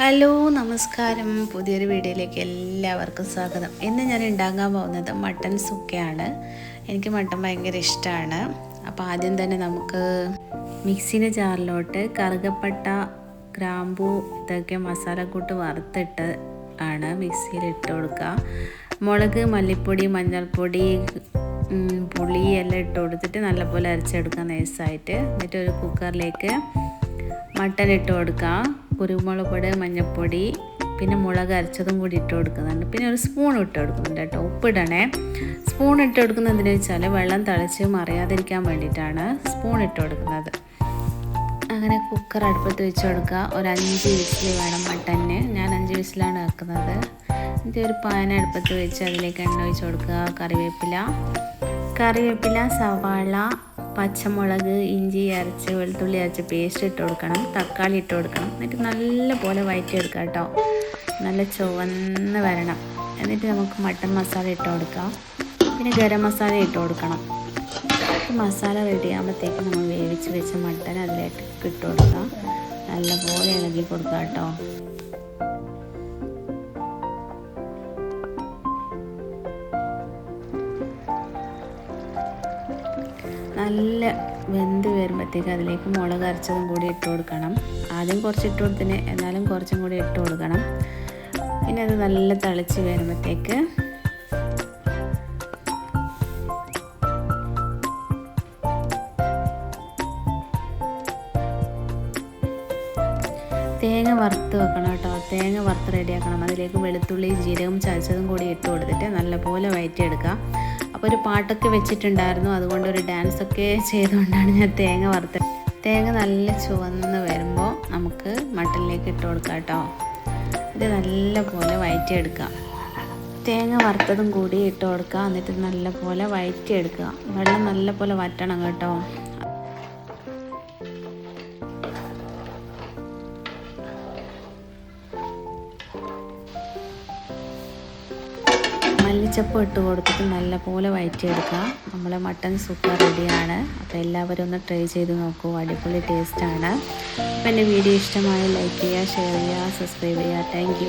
Hello നമസ്കാരം. പുതിയൊരു വീഡിയോയിലേക്ക് എല്ലാവർക്കും സ്വാഗതം. ഇന്ന് ഞാൻ ഉണ്ടാക്കാൻ പോകുന്നത് മട്ടൻ സുക്കയാണ്. എനിക്ക് മട്ടൻ ഭയങ്കര ഇഷ്ടമാണ്. അപ്പോൾ ആദ്യം തന്നെ നമുക്ക് മിക്സിന്റെ ജാറിലോട്ട് കറുകപ്പട്ട ഗ്രാമ്പൂ ഇതൊക്കെ മസാലക്കൂട്ട് വറുത്തിട്ട് ആണ് മിക്സിയിൽ ഇട്ട് കൊടുക്കുക. മുളക് മല്ലിപ്പൊടി മഞ്ഞൾപ്പൊടി പുളി എല്ലാം ഇട്ട് കൊടുത്തിട്ട് നല്ലപോലെ അരച്ചെടുക്കുക നൈസായിട്ട് എന്നിട്ട് ഒരു കുക്കറിലേക്ക് മട്ടൻ ഇട്ട് കൊടുക്കാം കുരുമുളക് പൊടി മഞ്ഞൾപ്പൊടി പിന്നെ മുളക് അരച്ചതും കൂടി ഇട്ട് കൊടുക്കുന്നുണ്ട്. പിന്നെ ഒരു സ്പൂൺ ഇട്ട് കൊടുക്കുന്നുണ്ട് കേട്ടോ. ഉപ്പിടണേ. സ്പൂൺ ഇട്ട് കൊടുക്കുന്നത് എന്തിനു വെച്ചാൽ വെള്ളം തിളച്ച് മറിയാതിരിക്കാൻ വേണ്ടിയിട്ടാണ് സ്പൂൺ ഇട്ട് കൊടുക്കുന്നത്. അങ്ങനെ കുക്കർ അടുപ്പത്ത് വെച്ച് കൊടുക്കുക. ഒരു അഞ്ച് വിസിൽ വേണം മട്ടന്. ഞാൻ അഞ്ച് വിസിലാണ് വെക്കുന്നത്. എന്നിട്ട് ഒരു പാൻ അടുപ്പത്ത് വെച്ച് അതിലേക്ക് എണ്ണ ഒഴിച്ച് കൊടുക്കുക. കറിവേപ്പില. കറിവേപ്പില സവാള പച്ചമുളക് ഇഞ്ചി അരച്ച് വെളുത്തുള്ളി അരച്ച് പേസ്റ്റ് ഇട്ട് കൊടുക്കണം. തക്കാളി ഇട്ട് കൊടുക്കണം. എന്നിട്ട് നല്ല പോലെ വഴറ്റിയെടുക്കുക കേട്ടോ. നല്ല ചുവന്ന് വരണം. എന്നിട്ട് നമുക്ക് മട്ടൻ മസാല ഇട്ട് കൊടുക്കാം. പിന്നെ ഗരം മസാല ഇട്ട് കൊടുക്കണം. മസാല റെഡി ആകുമ്പോഴത്തേക്ക് നമ്മൾ വേവിച്ച് വെച്ച മട്ടൻ അതിലേക്ക് ഇട്ട് കൊടുക്കാം. നല്ലപോലെ ഇളകി കൊടുക്കാം കേട്ടോ. നല്ല വെന്ത് വരുമ്പോഴത്തേക്ക് അതിലേക്ക് മുളക് അരച്ചതും കൂടി ഇട്ട് കൊടുക്കണം. ആദ്യം കുറച്ച് ഇട്ട് കൊടുത്തിന് എന്നാലും കുറച്ചും കൂടി ഇട്ട് കൊടുക്കണം. പിന്നെ അത് നല്ല തളിച്ച് വരുമ്പോഴത്തേക്ക് തേങ്ങ വറുത്ത് വെക്കണം കേട്ടോ. തേങ്ങ വറുത്ത് റെഡിയാക്കണം അതിലേക്ക് വെളുത്തുള്ളി ജീരകം ചതച്ചതും കൂടി ഇട്ട് കൊടുത്തിട്ട് നല്ലപോലെ വയറ്റിയെടുക്കുക. അപ്പോൾ ഒരു പാട്ടൊക്കെ വെച്ചിട്ടുണ്ടായിരുന്നു. അതുകൊണ്ട് ഒരു ഡാൻസൊക്കെ ചെയ്തുകൊണ്ടാണ് ഞാൻ തേങ്ങ വറുത്തത്. തേങ്ങ നല്ല ചുവന്ന് വരുമ്പോൾ നമുക്ക് മട്ടനിലേക്ക് ഇട്ട് കൊടുക്കാം കേട്ടോ. ഇത് നല്ലപോലെ വയറ്റിയെടുക്കുക. തേങ്ങ വറുത്തതും കൂടി ഇട്ട് കൊടുക്കുക. എന്നിട്ട് നല്ലപോലെ വയറ്റിയെടുക്കുക. വെള്ളം നല്ലപോലെ വറ്റണം കേട്ടോ. മല്ലിച്ചപ്പ് ഇട്ട് കൊടുത്തിട്ട് നല്ലപോലെ വയറ്റിയെടുക്കുക നമ്മളെ മട്ടൺ സൂപ്പർ റെഡിയാണ്. അപ്പോൾ എല്ലാവരും ഒന്ന് ട്രൈ ചെയ്ത് നോക്കൂ. അടിപൊളി ടേസ്റ്റാണ് അപ്പോൾ എന്റെ വീഡിയോ ഇഷ്ടമായ ലൈക്ക് ചെയ്യുക ഷെയർ ചെയ്യുക സബ്സ്ക്രൈബ് ചെയ്യുക. താങ്ക്